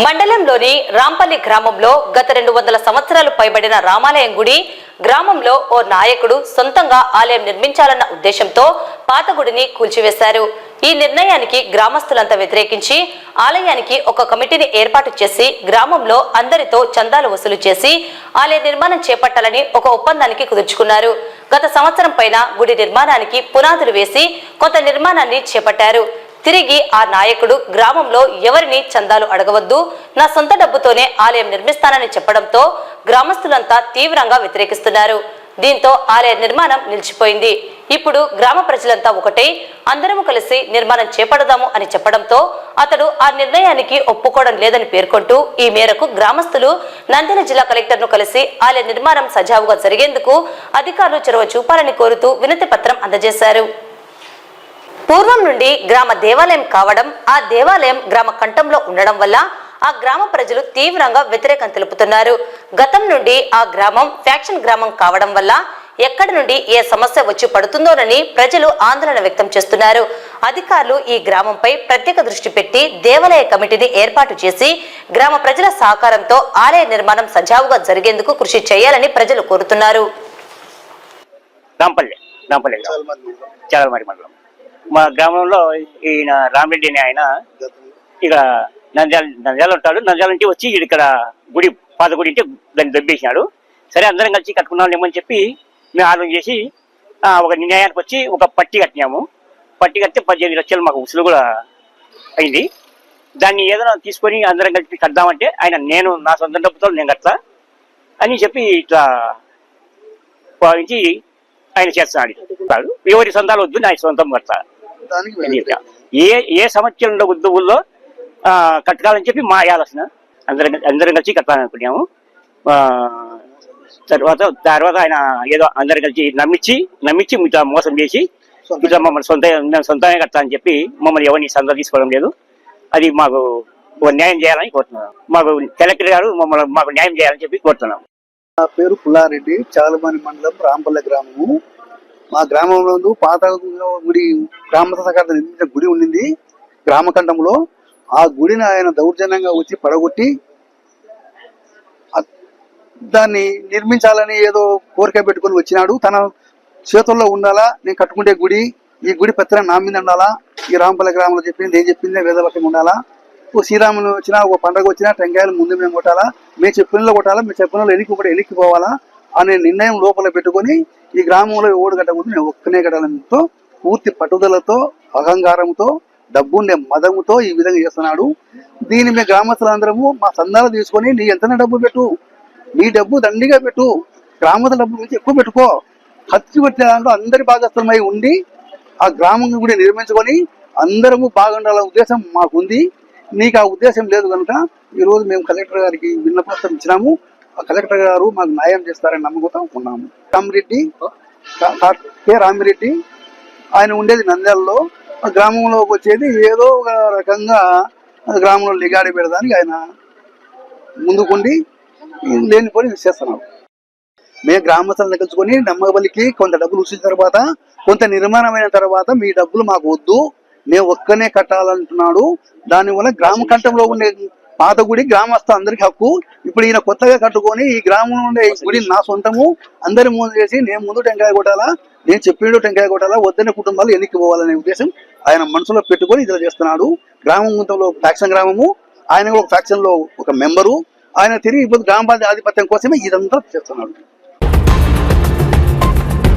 మండలంలోని రాంపల్లి గ్రామంలో గత రెండు వందల సంవత్సరాలు పైబడిన రామాలయం గుడి గ్రామంలో ఓ నాయకుడు సొంతంగా ఆలయం నిర్మించాలన్న ఉద్దేశంతో పాత గుడిని కూల్చివేశారు. ఈ నిర్ణయానికి గ్రామస్తులంతా వ్యతిరేకించి ఆలయానికి ఒక కమిటీని ఏర్పాటు చేసి గ్రామంలో అందరితో చందాలు వసూలు చేసి ఆలయ నిర్మాణం చేపట్టాలని ఒక ఒప్పందానికి కుదుర్చుకున్నారు. గత సంవత్సరం పైన గుడి నిర్మాణానికి పునాదులు వేసి కొంత నిర్మాణాన్ని చేపట్టారు. తిరిగి ఆ నాయకుడు గ్రామంలో ఎవరిని చందాలు అడగవద్దు నా సొంత డబ్బుతోనే ఆలయం నిర్మిస్తానని చెప్పడంతో గ్రామస్తులంతా తీవ్రంగా వ్యతిరేకిస్తున్నారు. దీంతో ఆలయ నిర్మాణం నిలిచిపోయింది. ఇప్పుడు గ్రామ ప్రజలంతా ఒకటై అందరము కలిసి నిర్మాణం చేపడదాము అని చెప్పడంతో అతడు ఆ నిర్ణయానికి ఒప్పుకోవడం లేదని పేర్కొంటూ ఈ మేరకు గ్రామస్తులు నంద్యాల జిల్లా కలెక్టర్ను కలిసి ఆలయ నిర్మాణం సజావుగా జరిగేందుకు అధికారులు చొరవ చూపాలని కోరుతూ వినతి పత్రం అందజేశారు. పూర్వం నుండి గ్రామ దేవాలయం కావడం ఆ దేవాలయం గ్రామ కంఠంలో ఉండడం వల్ల ఆ గ్రామ ప్రజలు తీవ్రంగా వ్యతిరేకం తెలుపుతున్నారు. గతం నుండి ఆ గ్రామం ఫ్యాక్షన్ గ్రామం కావడం వల్ల ఎక్కడి నుండి ఏ సమస్య వచ్చి పడుతుందోనని ప్రజలు ఆందోళన వ్యక్తం చేస్తున్నారు. అధికారులు ఈ గ్రామంపై ప్రత్యేక దృష్టి పెట్టి దేవాలయ కమిటీని ఏర్పాటు చేసి గ్రామ ప్రజల సహకారంతో ఆలయ నిర్మాణం సజావుగా జరిగేందుకు కృషి చేయాలని ప్రజలు కోరుతున్నారు. మా గ్రామంలో ఈయన రామరెడ్డి అనే ఆయన ఇక్కడ నంద్యాల నంద్యాల ఉంటాడు. నంద్యాల నుంచి వచ్చి ఇక్కడ గుడి పాత గుడి ఉంటే దాన్ని దెబ్బేసినాడు. సరే అందరం కలిసి కట్టుకున్నాం ఏమని చెప్పి మేము ఆలోచన చేసి ఒక నిర్ణయానికి వచ్చి ఒక పట్టి కట్టినాము. పట్టి కడితే పద్దెనిమిది లక్షలు మాకు ఉసులు కూడా అయింది. దాన్ని ఏదైనా తీసుకొని అందరం కలిసి కడదామంటే ఆయన నేను నా సొంత డబ్బుతో నేను కడతా అని చెప్పి ఇట్లా భావించి ఆయన చేస్తున్నాడు ఎవరి సొంతాలు వద్దు నా సొంతం తెలియక. ఏ ఏ సంవత్సరంలో ఉద్యోగుల్లో కట్టాలని చెప్పి మా ఆలోచన. అందరం అందరం కలిసి కట్టాలనుకున్నాము తర్వాత తర్వాత ఆయన ఏదో అందరం కలిసి నమ్మించి నమ్మించి ఇట్లా మోసం చేసి ఇట్లా మమ్మల్ని సొంత సొంతంగా కట్టాలని చెప్పి మమ్మల్ని ఎవరిని సంద తీసుకోవడం లేదు. అది మాకు ఒక న్యాయం చేయాలని కోరుతున్నాం. మాకు కలెక్టర్ గారు మమ్మల్ని మాకు న్యాయం చేయాలని చెప్పి కోరుతున్నాం. నా పేరు పుల్లారెడ్డి చాలమని మండలం రాంపల్లె గ్రామము. మా గ్రామంలో పాత గుడి గ్రామ సహకార నిర్మించిన గుడి ఉండింది. గ్రామఖండంలో ఆ గుడిని ఆయన దౌర్జన్యంగా వచ్చి పడగొట్టి దాన్ని నిర్మించాలని ఏదో కోరిక పెట్టుకొని వచ్చినాడు. తన చేతుల్లో ఉండాలా నేను కట్టుకుంటే గుడి ఈ గుడి పత్రం నా మీద ఉండాలా ఈ రాంపల్లె గ్రామంలో చెప్పింది ఏం చెప్పింది వేదలకి ఉండాలా శ్రీరాములు వచ్చినా ఒక పండగ వచ్చినా టెంకాయలు ముందు మేము కొట్టాలా? మేము చెప్పినలో కొట్టాలా? మేము చెప్పినలో ఎనికి కూడా ఎనికి పోవాలా? అనే నిర్ణయం లోపల పెట్టుకొని ఈ గ్రామంలో ఓడు కట్టకూడదు నేను ఒక్కనే కట్టాలతో పూర్తి పట్టుదలతో అహంకారంతో డబ్బుండే మదముతో ఈ విధంగా చేస్తున్నాడు. దీన్ని మీ గ్రామస్తులందరము మా సందాలు తీసుకొని నీ ఎంతనే డబ్బు పెట్టు. నీ డబ్బు దండిగా పెట్టు. గ్రామస్తుల డబ్బు నుంచి ఎక్కువ పెట్టుకో. ఖర్చు పెట్టే దాంట్లో అందరి భాగస్థలమై ఉండి ఆ గ్రామం కూడా నిర్మించుకొని అందరము బాగుండాలనే ఉద్దేశం మాకుంది. నీకు ఆ ఉద్దేశం లేదు కనుక ఈరోజు మేము కలెక్టర్ గారికి విన్నపత్రం ఇచ్చినాము. ఆ కలెక్టర్ గారు మాకు న్యాయం చేస్తారని నమ్మకంతో ఉన్నాము. రామిరెడ్డి కె రామిరెడ్డి ఆయన ఉండేది నంద్యాలలో. ఆ గ్రామంలోకి వచ్చేది ఏదో ఒక రకంగా గ్రామంలో నిగాడి పెడదానికి ఆయన ముందుకుండి లేనిపోయి చేస్తున్నాడు మేము గ్రామస్తులను కలుసుకొని నమ్మబలికి కొంత డబ్బులు వచ్చిన తర్వాత కొంత నిర్మాణమైన తర్వాత మీ డబ్బులు మాకు వద్దు. మేము ఒక్కనే కట్టాలంటున్నాడు. దానివల్ల గ్రామ కంఠంలో ఉండే పాత గుడి గ్రామస్థ అందరికి హక్కు. ఇప్పుడు ఈయన కొత్తగా కట్టుకొని ఈ గ్రామంలో ఉండే గుడి నా సొంతము. అందరి ముందు చేసి నేను ముందు టెంకాయ కొట్టాలా? నేను చెప్పినట్టు టెంకాయ కొట్టాలా? వద్దనే కుటుంబాలు ఎన్నికి పోవాలనే ఉద్దేశం ఆయన మనసులో పెట్టుకొని ఇలా చేస్తున్నాడు. గ్రామం ఫ్యాక్షన్ గ్రామము. ఆయన ఒక ఫ్యాక్షన్లో ఒక మెంబరు. ఆయన తిరిగి ఇప్పుడు గ్రామ ఆధిపత్యం కోసమే ఇదంతా చేస్తున్నాడు.